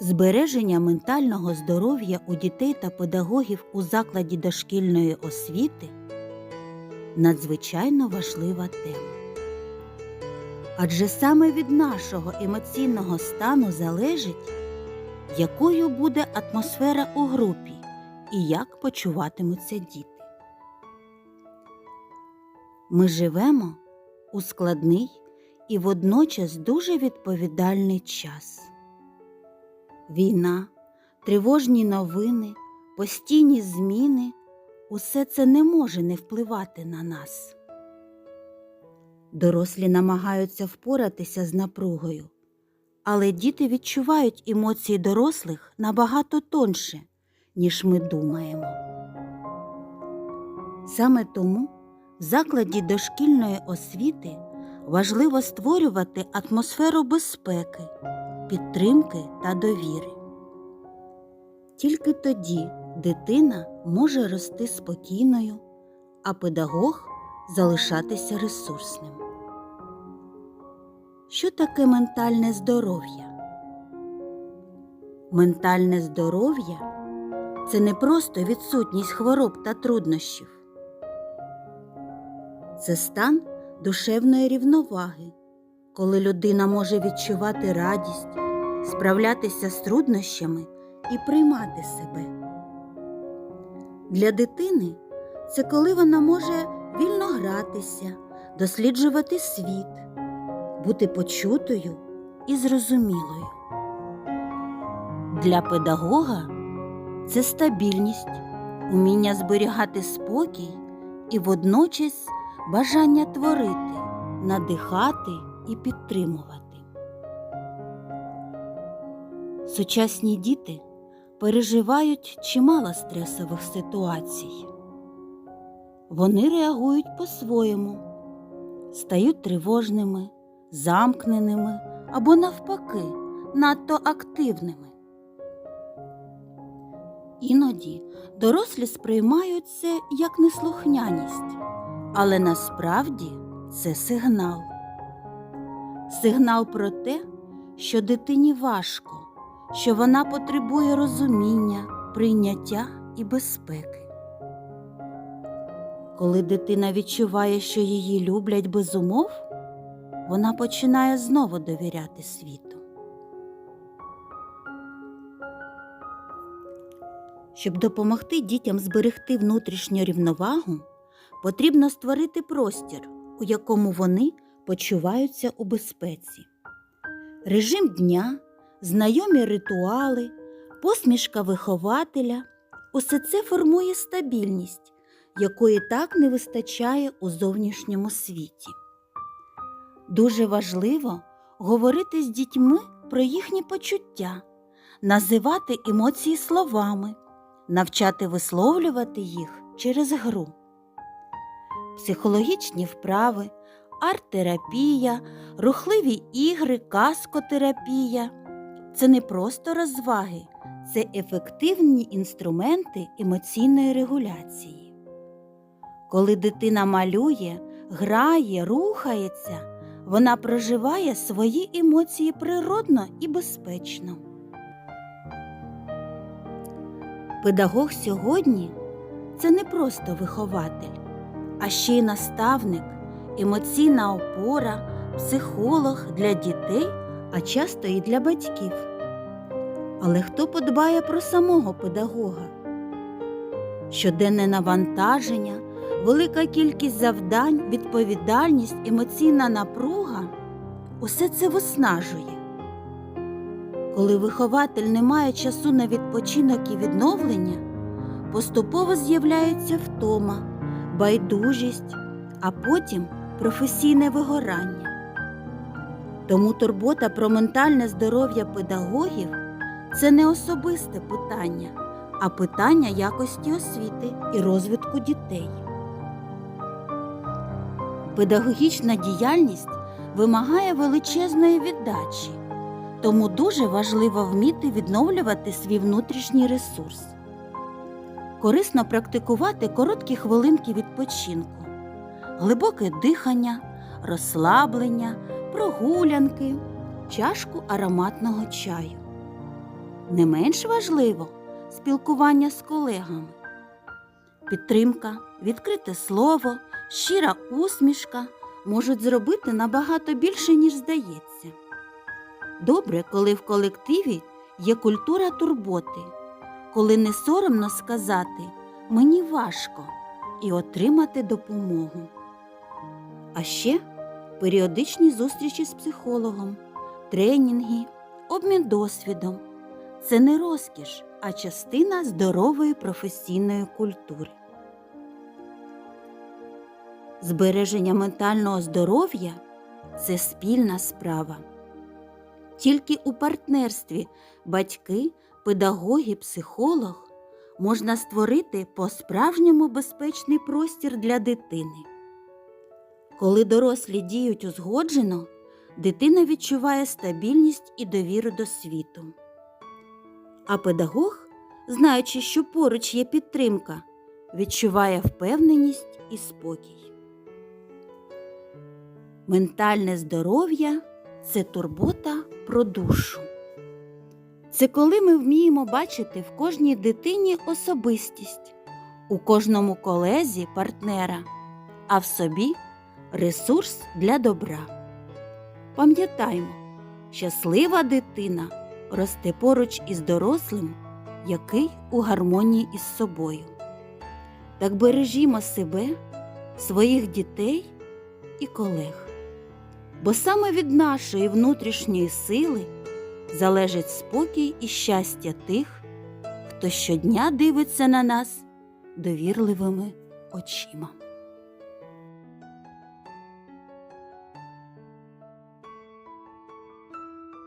Збереження ментального здоров'я у дітей та педагогів у закладі дошкільної освіти надзвичайно важлива тема. Адже саме від нашого емоційного стану залежить, якою буде атмосфера у групі і як почуватимуться діти. Ми живемо у складний і водночас дуже відповідальний час. Війна, тривожні новини, постійні зміни усе це не може не впливати на нас. Дорослі намагаються впоратися з напругою, але діти відчувають емоції дорослих набагато тонше, ніж ми думаємо. Саме тому в закладі дошкільної освіти важливо створювати атмосферу безпеки, підтримки та довіри. Тільки тоді дитина може рости спокійною, а педагог залишатися ресурсним. Що таке ментальне здоров'я? Ментальне здоров'я це не просто відсутність хвороб та труднощів. Це стан душевної рівноваги, коли людина може відчувати радість, справлятися з труднощами і приймати себе. Для дитини це коли вона може вільно гратися, досліджувати світ, бути почутою і зрозумілою. Для педагога це стабільність, уміння зберігати спокій і водночас бажання творити, надихати і підтримувати. Сучасні діти переживають чимало стресових ситуацій. Вони реагують по-своєму, стають тривожними, замкненими або, навпаки, надто активними. Іноді дорослі сприймають це як неслухняність, але насправді це сигнал. Сигнал про те, що дитині важко, що вона потребує розуміння, прийняття і безпеки. Коли дитина відчуває, що її люблять без умов, вона починає знову довіряти світу. Щоб допомогти дітям зберегти внутрішню рівновагу, потрібно створити простір, у якому вони почуваються у безпеці. Режим дня, знайомі ритуали, посмішка вихователя усе це формує стабільність, якої так не вистачає у зовнішньому світі. Дуже важливо говорити з дітьми про їхні почуття, називати емоції словами, навчати висловлювати їх через гру. Психологічні вправи, арт-терапія, рухливі ігри, каскотерапія це не просто розваги, це ефективні інструменти емоційної регуляції. Коли дитина малює, грає, рухається, вона проживає свої емоції природно і безпечно. Педагог сьогодні це не просто вихователь, а ще й наставник, емоційна опора, психолог для дітей, а часто і для батьків. Але хто подбає про самого педагога? Щоденне навантаження, велика кількість завдань, відповідальність, емоційна напруга усе це виснажує. Коли вихователь не має часу на відпочинок і відновлення, поступово з'являється втома, байдужість, а потім професійне вигорання. Тому турбота про ментальне здоров'я педагогів це не особисте питання, а питання якості освіти і розвитку дітей. Педагогічна діяльність вимагає величезної віддачі, тому дуже важливо вміти відновлювати свій внутрішній ресурс. Корисно практикувати короткі хвилинки відпочинку, глибоке дихання, розслаблення, прогулянки, чашку ароматного чаю. Не менш важливо спілкування з колегами. Підтримка, відкрите слово, щира усмішка можуть зробити набагато більше, ніж здається. Добре, коли в колективі є культура турботи, коли не соромно сказати мені важко і отримати допомогу. А ще періодичні зустрічі з психологом, тренінги, обмін досвідом. Це не розкіш, а частина здорової професійної культури. Збереження ментального здоров'я це спільна справа. Тільки у партнерстві батьки, педагоги, психолог можна створити по-справжньому безпечний простір для дитини. Коли дорослі діють узгоджено, дитина відчуває стабільність і довіру до світу. А педагог, знаючи, що поруч є підтримка, відчуває впевненість і спокій. Ментальне здоров'я це турбота про душу. Це коли ми вміємо бачити в кожній дитині особистість, у кожному колезі партнера, а в собі ресурс для добра. Пам'ятаймо, щаслива дитина росте поруч із дорослим, який у гармонії із собою. Так бережімо себе, своїх дітей і колег. Бо саме від нашої внутрішньої сили залежить спокій і щастя тих, хто щодня дивиться на нас довірливими очима.